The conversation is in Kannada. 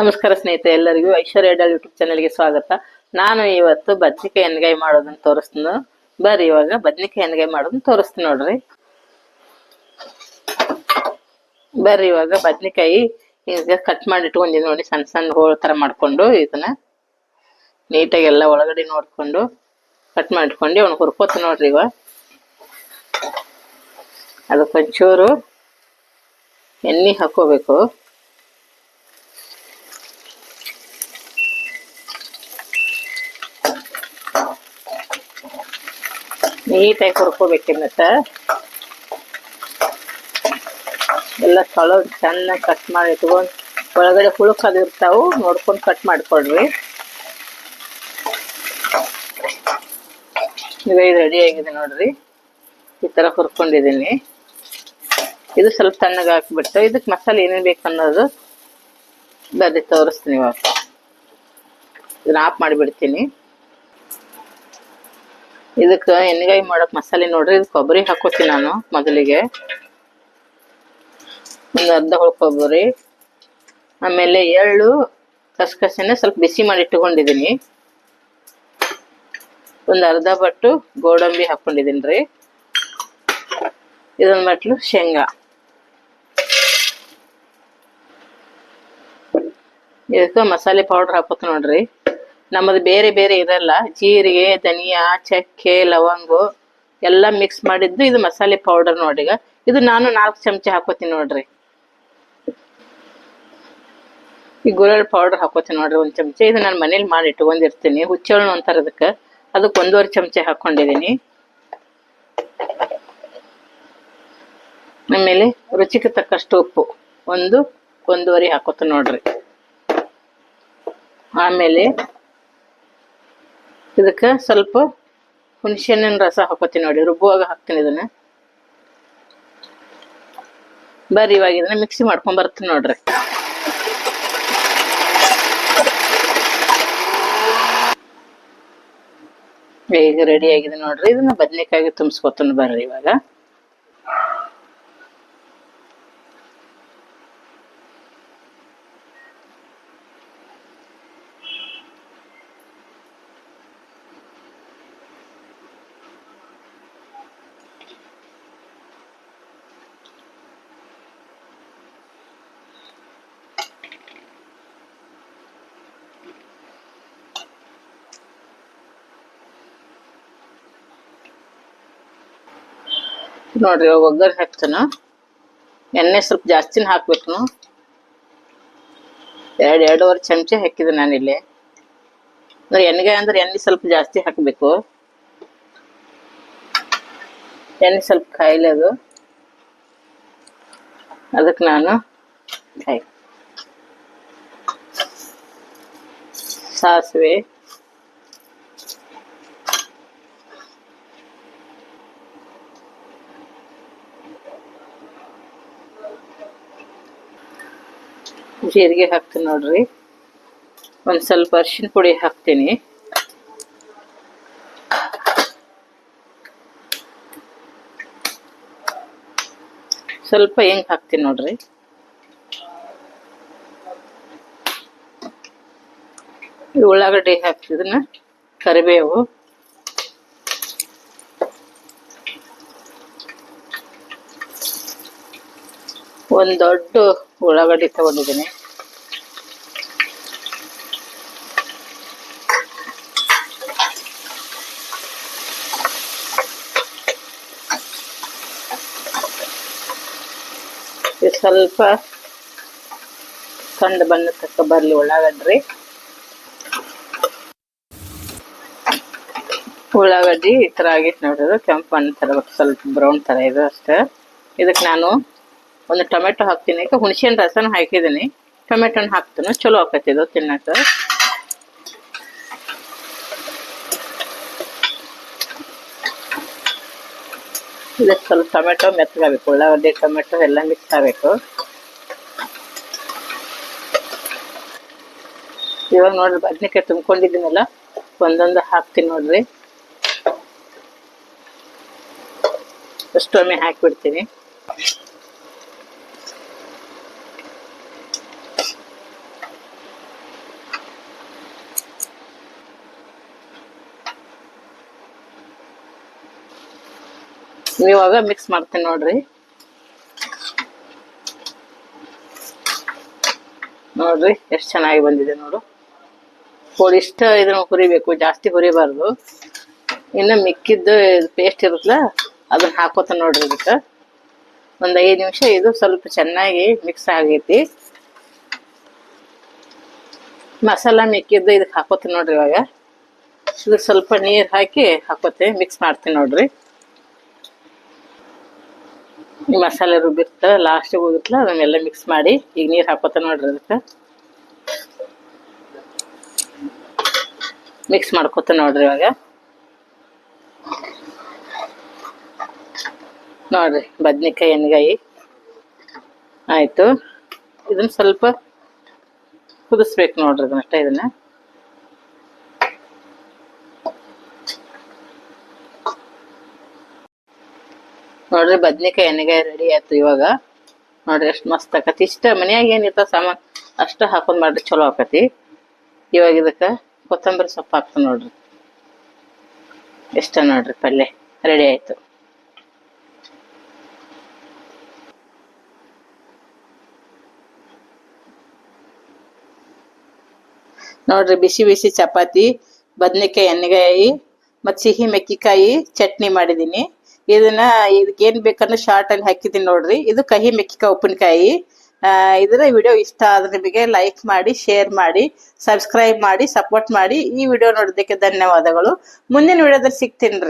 ನಮಸ್ಕಾರ ಸ್ನೇಹಿತರೆ, ಎಲ್ಲರಿಗೂ ಐಶ್ವರ್ಯ ಡಾಲ್ ಯೂಟ್ಯೂಬ್ ಚಾನಲ್ಗೆ ಸ್ವಾಗತ. ನಾನು ಇವತ್ತು ಬದ್ನಿಕಾಯಿ ಎಣ್ಗಾಯಿ ಮಾಡೋದನ್ನ ತೋರಿಸ್ತೀನಿ. ಬರ್ರಿ ಇವಾಗ ಬದ್ನಿಕಾಯಿ ಎಣ್ಗಾಯಿ ಮಾಡೋದನ್ನ ತೋರಿಸ್ತೀನಿ ನೋಡ್ರಿ. ಬರ್ರಿ ಇವಾಗ ಬದ್ನಿಕಾಯಿ ಈಗ ಕಟ್ ಮಾಡಿ ಇಟ್ಕೊಂಡಿದ್ದೀನಿ ನೋಡಿ, ಸಣ್ಣ ಸಣ್ಣ ಹೋಳ ತರ ಮಾಡ್ಕೊಂಡು ಇದನ್ನ ನೀಟಾಗಿ ಎಲ್ಲ ಒಳಗಡೆ ನೋಡ್ಕೊಂಡು ಕಟ್ ಮಾಡಿ ಇಟ್ಕೊಂಡು ಅವ್ನು ಹುರ್ಕೋತ ನೋಡ್ರಿ ಅದಕ್ಕೆ ಅದಕ್ಕೊಂಚೂರು ಎಣ್ಣೆ ಹಾಕೋಬೇಕು ನೀಟಾಗಿ ಹುರ್ಕೋಬೇಕು ಮತ್ತೆ ಎಲ್ಲ ತೊಳೆದು ಚೆನ್ನಾಗಿ ಕಟ್ ಮಾಡಿ ಇಟ್ಕೊಂಡು ಒಳಗಡೆ ಹುಳುಕಾದಿರ್ತಾವು ಅದು ನೋಡ್ಕೊಂಡು ಕಟ್ ಮಾಡಿಕೊಡ್ರಿ ಈಗ ರೆಡಿ ಆಗಿದೆ ನೋಡ್ರಿ. ಈ ಥರ ಹುರ್ಕೊಂಡಿದ್ದೀನಿ. ಇದು ಸ್ವಲ್ಪ ತಣ್ಣಗೆ ಹಾಕ್ಬಿಟ್ಟು, ಇದಕ್ಕೆ ಮಸಾಲೆ ಏನೇನು ಬೇಕು ಅನ್ನೋದು ಬರ್ರಿ ತೋರಿಸ್ತೀನಿ ಇವಾಗ. ಇದನ್ನ ಆಫ್ ಮಾಡಿಬಿಡ್ತೀನಿ. ಇದಕ್ಕೆ ಎಣ್ಣೆಗಾಯಿ ಮಾಡಕ್ ಮಸಾಲೆ ನೋಡ್ರಿ, ಇದು ಕೊಬ್ಬರಿ ಹಾಕೋತೀನಿ ನಾನು ಮೊದಲಿಗೆ. ಒಂದು ಅರ್ಧ ಹುಳು ಕೊಬ್ಬರಿ, ಆಮೇಲೆ ಎಳ್ಳು, ಕಸಕಸನೆ ಸ್ವಲ್ಪ ಬಿಸಿ ಮಾಡಿ ಇಟ್ಕೊಂಡಿದ್ದೀನಿ ಒಂದು ಅರ್ಧ ಬಟ್ಟು ಗೋಡಂಬಿ ಹಾಕೊಂಡಿದ್ದೀನಿ ರೀ. ಇದೊಂದು ಬಟ್ಲು ಶೇಂಗಾ. ಇದಕ್ಕೆ ಮಸಾಲೆ ಪೌಡರ್ ಹಾಕೋತ ನೋಡ್ರಿ. ನಮ್ಮದು ಬೇರೆ ಬೇರೆ ಇರಲ್ಲ. ಜೀರಿಗೆ, ಧನಿಯಾ, ಚಕ್ಕೆ, ಲವಂಗು ಎಲ್ಲ ಮಿಕ್ಸ್ ಮಾಡಿದ್ದು ಇದು ಮಸಾಲೆ ಪೌಡರ್ ನೋಡ್ರಿ ಈಗ. ಇದು ನಾನು ನಾಲ್ಕು ಚಮಚ ಹಾಕೋತೀನಿ ನೋಡ್ರಿ. ಈ ಗುರಳ್ ಪೌಡರ್ ಹಾಕೋತೀನಿ ನೋಡ್ರಿ ಒಂದು ಚಮಚ. ಇದು ನಾನು ಮನೇಲಿ ಮಾಡಿ ಇಟ್ಕೊಂಡಿರ್ತೀನಿ. ಹುಚ್ಚೋಳು ಅಂತಾರ ಅದಕ್ಕೆ. ಅದಕ್ಕೆ ಒಂದೂವರೆ ಚಮಚ ಹಾಕೊಂಡಿದ್ದೀನಿ. ಆಮೇಲೆ ರುಚಿಗೆ ತಕ್ಕಷ್ಟು ಉಪ್ಪು. ಒಂದು, ಒಂದೂವರೆ ಹಾಕೋತ ನೋಡ್ರಿ. ಆಮೇಲೆ ಇದಕ್ಕೆ ಸ್ವಲ್ಪ ಹುಣಸೆಹಣ್ಣಿನ ರಸ ಹಾಕೋತೀನಿ ನೋಡಿ, ರುಬ್ಬುವಾಗ ಹಾಕ್ತೀನಿ ಇದನ್ನ. ಬರ್ರಿ, ಇವಾಗ ಇದನ್ನ ಮಿಕ್ಸಿ ಮಾಡ್ಕೊಂಡ್ ಬರ್ತೀನಿ ನೋಡ್ರಿ. ಈಗ ರೆಡಿ ಆಗಿದೆ ನೋಡ್ರಿ, ಇದನ್ನ ಬದ್ನೆಕಾಯಿ ತುಂಬಿಸ್ಕೊತೀನಿ ಬರ್ರಿ ಇವಾಗ. ನೋಡ್ರಿ ಒಗ್ಗರಣೆ ಹಾಕ್ತಾನ. ಎಣ್ಣೆ ಸ್ವಲ್ಪ ಜಾಸ್ತಿನ ಹಾಕ್ಬೇಕು. ಎರಡು, ಎರಡೂವರೆ ಚಮಚ ಹಾಕಿದೆ ನಾನಿಲ್ಲಿ. ಅಂದ್ರೆ ಎಣ್ಣೆಗಾಯಿ ಅಂದ್ರೆ ಎಣ್ಣೆ ಸ್ವಲ್ಪ ಜಾಸ್ತಿ ಹಾಕಬೇಕು. ಎಣ್ಣೆ ಸ್ವಲ್ಪ ಕಾಯಿಲೆ ಅದು. ಅದಕ್ಕೆ ನಾನು ಸಾಸಿವೆ. ಜೀರಿಗೆ ಹಾಕ್ತೀನಿ ನೋಡ್ರಿ. ಒಂದು ಸ್ವಲ್ಪ ಅರಿಶಿನ ಪುಡಿ ಹಾಕ್ತೀನಿ. ಸ್ವಲ್ಪ ಹೆಂಗ್ ಹಾಕ್ತೀನಿ ನೋಡ್ರಿ. ಉಳ್ಳಾಗಡ್ಡಿ ಹಾಕ್ತಿದನ್ನ ಕರಿಬೇವು. ಒಂದು ದೊಡ್ಡ ಉಳ್ಳಾಗಡ್ಡಿ ತಗೊಂಡಿದ್ದೀನಿ. ಸ್ವಲ್ಪ ಕಂಡು ಬಣ್ಣ ತಕ್ಕ ಬರಲಿ ಉಳ್ಳಾಗಡ್ಡಿ. ಉಳ್ಳಾಗಡ್ಡಿ ಈ ಥರ ಆಗಿತ್ತು ನೋಡಿದ್ರು ಕೆಂಪು ಬಣ್ಣ ಥರ ಸ್ವಲ್ಪ ಬ್ರೌನ್ ಥರ ಇದೆ ಅಷ್ಟೇ. ಇದಕ್ಕೆ ನಾನು ಒಂದು ಟೊಮೆಟೊ ಹಾಕ್ತೀನಿ. ಈಗ ಹುಣಸಿನ ರಸನ ಹಾಕಿದ್ದೀನಿ. ಟೊಮೆಟೊನ ಹಾಕ್ತೀನಿ. ಚಲೋ ಆಕೈತಿ ಇದು ತಿನ್ನಕ್ಕೆ ಇದಕ್ಕೆ ಸ್ವಲ್ಪ ಟೊಮೆಟೊ ಮೆತ್ತಗಾಗಬೇಕು. ಉಳ್ಳಾಗಡ್ಡಿ ಟೊಮೆಟೊ ಎಲ್ಲ ಮಿಕ್ಸ್ ಆಗಬೇಕು. ಇವಾಗ ನೋಡ್ರಿ, ಬದ್ನಿಕಾಯಿ ತುಂಬ್ಕೊಂಡಿದ್ದೀನಲ್ಲ, ಒಂದೊಂದು ಹಾಕ್ತೀನಿ ನೋಡ್ರಿ. ಅಷ್ಟೊಮ್ಮೆ ಹಾಕಿಬಿಡ್ತೀನಿ. ಇವಾಗ ಮಿಕ್ಸ್ ಮಾಡ್ತೀನಿ ನೋಡ್ರಿ. ನೋಡ್ರಿ, ಎಷ್ಟು ಚೆನ್ನಾಗಿ ಬಂದಿದೆ ನೋಡು. ಹೋಳಿ ಇಷ್ಟ ಇದನ್ನ ಹುರಿಬೇಕು, ಜಾಸ್ತಿ ಹುರಿಬಾರ್ದು. ಇನ್ನು ಮಿಕ್ಕಿದ್ದು ಪೇಸ್ಟ್ ಇರುತ್ತಲ್ಲ, ಅದನ್ನ ಹಾಕೋತ ನೋಡ್ರಿ ಇದಕ್ಕೆ. ಒಂದು ಐದು ನಿಮಿಷ ಇದು ಸ್ವಲ್ಪ ಚೆನ್ನಾಗಿ ಮಿಕ್ಸ್ ಆಗೈತಿ. ಮಸಾಲ ಮಿಕ್ಕಿದ್ದು ಇದಕ್ಕೆ ಹಾಕೋತೀನಿ ನೋಡ್ರಿ ಇವಾಗ. ಇದಕ್ಕೆ ಸ್ವಲ್ಪ ನೀರು ಹಾಕಿ ಹಾಕೋತೀನಿ ಮಿಕ್ಸ್ ಮಾಡ್ತೀನಿ ನೋಡ್ರಿ. ಈ ಮಸಾಲೆ ರುಬ್ಬಿರ್ತ ಲಾಸ್ಟಿಗೆ ಹೋಗಿರ್ತಲ್ಲ ಅದನ್ನೆಲ್ಲ ಮಿಕ್ಸ್ ಮಾಡಿ, ಈಗ ನೀರು ಹಾಕೋತ ನೋಡ್ರಿ ಅದಕ್ಕೆ. ಮಿಕ್ಸ್ ಮಾಡ್ಕೋತ ನೋಡ್ರಿ ಇವಾಗ. ನೋಡ್ರಿ, ಬದ್ನಿಕಾಯಿ ಎಣ್ಗಾಯಿ. ಆಯಿತು. ಇದನ್ನ ಸ್ವಲ್ಪ ಕುದಿಸ್ಬೇಕು ನೋಡ್ರಿ ಅದನ್ನಷ್ಟೇ ಇದನ್ನ. ನೋಡ್ರಿ ಬದ್ನಿಕಾಯಿ ಎಣ್ಣೆಗಾಯಿ ರೆಡಿ ಆಯ್ತು ಇವಾಗ. ನೋಡ್ರಿ ಎಷ್ಟು ಮಸ್ತ್ ಆಕತಿ. ಇಷ್ಟ ಮನ್ಯಾಗ ಏನಿತ್ತ ಸಾಮಾನ್ ಅಷ್ಟ ಹಾಕೊಂಡ್ ಮಾಡ್ರಿ ಚಲೋ ಆಕತಿ. ಇವಾಗ ಇದಕ್ಕ ಕೊತ್ತಂಬರಿ ಸೊಪ್ಪು ಹಾಕ್ತ ನೋಡ್ರಿ. ಇಷ್ಟ ನೋಡ್ರಿ ಪಲ್ಯ. ರೆಡಿ ಆಯ್ತು. ನೋಡ್ರಿ ಬಿಸಿ ಬಿಸಿ ಚಪಾತಿ, ಬದ್ನೆಕಾಯಿ ಎಣ್ಣೆಗಾಯಿ, ಮತ್ತು ಸಿಹಿ ಮೆಕ್ಕಿಕಾಯಿ ಚಟ್ನಿ ಮಾಡಿದ್ದೀನಿ ಇದನ್ನ ಇದಕ್ಕೆ ಏನ್ ಬೇಕಂದ್ರೆ ಶಾರ್ಟ್ ಅಲ್ಲಿ ಹಾಕಿದ್ದೀನಿ ನೋಡ್ರಿ. ಇದು ಕಹಿ ಮೆಕ್ಕಿಕಾಯಿ ಉಪ್ಪಿನಕಾಯಿ. ಇದರ ವಿಡಿಯೋ ಇಷ್ಟ ಆದ್ರೆ ನಿಮಗೆ ಲೈಕ್ ಮಾಡಿ ಶೇರ್ ಮಾಡಿ ಸಬ್ಸ್ಕ್ರೈಬ್ ಮಾಡಿ ಸಪೋರ್ಟ್ ಮಾಡಿ ಈ ವಿಡಿಯೋ ನೋಡೋದಕ್ಕೆ ಧನ್ಯವಾದಗಳು. ಮುಂದಿನ ವಿಡಿಯೋದಲ್ಲಿ ಸಿಗ್ತೀನಿ